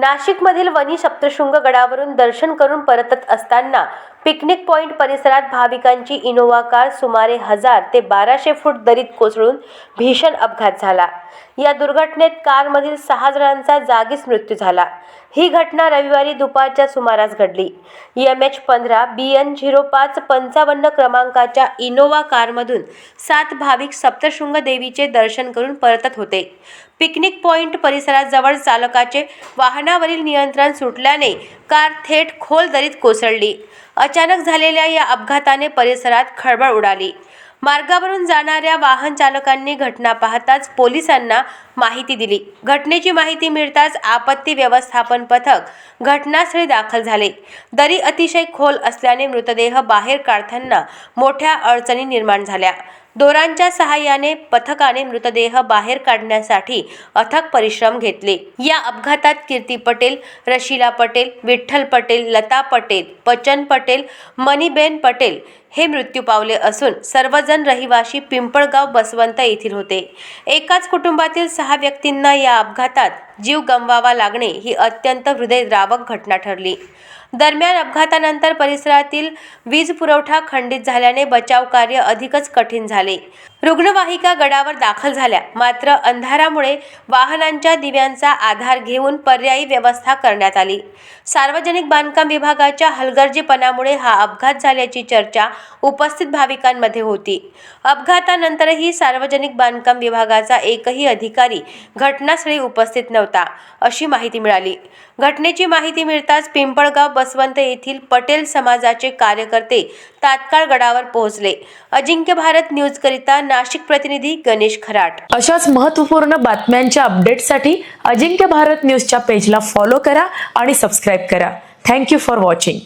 नाशिकमधील वनी सप्तशृंग गडावरून दर्शन करून परतत असताना पिकनिक पॉइंट परिसरात भाविकांची इनोव्हा कार सुमारे हजार ते बाराशे फूट दरीत कोसळून भीषण अपघात झाला. या दुर्घटनेत कारमधील सहा जणांचा जागीच मृत्यू झाला. ही घटना रविवारी दुपारच्या सुमारास घडली. एम एच पंधरा बी एन झिरो पाच पंचावन्न क्रमांकाच्या इनोवा कारमधून सात भाविक सप्तशृंग देवीचे दर्शन करून परतत होते. पिकनिक पॉइंट परिसराजवळ चालकाचे वाहनावरील नियंत्रण सुटल्याने कार थेट खोल दरीत कोसळली. अचानक झालेल्या या अपघाताने परिसरात खळबळ उडाली. मार्गावरून जाणाऱ्या वाहन चालकांनी घटना पाहताच पोलिसांना माहिती दिली. घटनेची माहिती मिळताच आपत्ती व्यवस्थापन पथक घटनास्थळी दाखल झाले. दरी अतिशय खोल असल्याने मृतदेह बाहेर काढताना मोठ्या अडचणी निर्माण झाल्या. दोरांच्या सहाय्याने पथकाने मृतदेह बाहेर काढण्यासाठी अथक परिश्रम घेतले. या अपघातात कीर्ती पटेल रशिला पटेल विठ्ठल पटेल लता पटेल पचन पटेल मणिबेन पटेल हे मृत्यू पावले असून सर्वजण रहिवाशी पिंपळगाव बसवंत येथील होते. एकाच कुटुंबातील सहा व्यक्तींना या अपघातात जीव गमवावा लागणे ही अत्यंत हृदयद्रावक घटना ठरली. दरम्यान अपघातानंतर परिसरातील वीज पुरवठा खंडित झाल्याने बचाव कार्य अधिकच कठीण झाले. रुग्णवाहिका गडावर दाखल झाल्या. मात्र अंधारामुळे वाहनांच्या दिव्यांचा आधार घेऊन पर्यायी व्यवस्था करण्यात आली. सार्वजनिक बांधकाम विभागाच्या हलगर्जीपणामुळे हा अपघात झाल्याची चर्चा उपस्थित भाविकांमध्ये होती. अपघातानंतरही सार्वजनिक बांधकाम विभागाचा एकही अधिकारी घटनास्थळी उपस्थित नव्हता अशी माहिती मिळाली. घटनेची माहिती मिळताच पिंपळगाव बसवंत येथील पटेल समाजाचे कार्यकर्ते तात्काळ गडावर पोहोचले. अजिंक्य भारत न्यूजकरिता नाशिक प्रतिनिधी गणेश खराट. अशाच महत्त्वपूर्ण बातम्यांच्या अपडेटसाठी अजिंक्य भारत न्यूजच्या पेजला फॉलो करा आणि सबस्क्राईब करा. Thank you for watching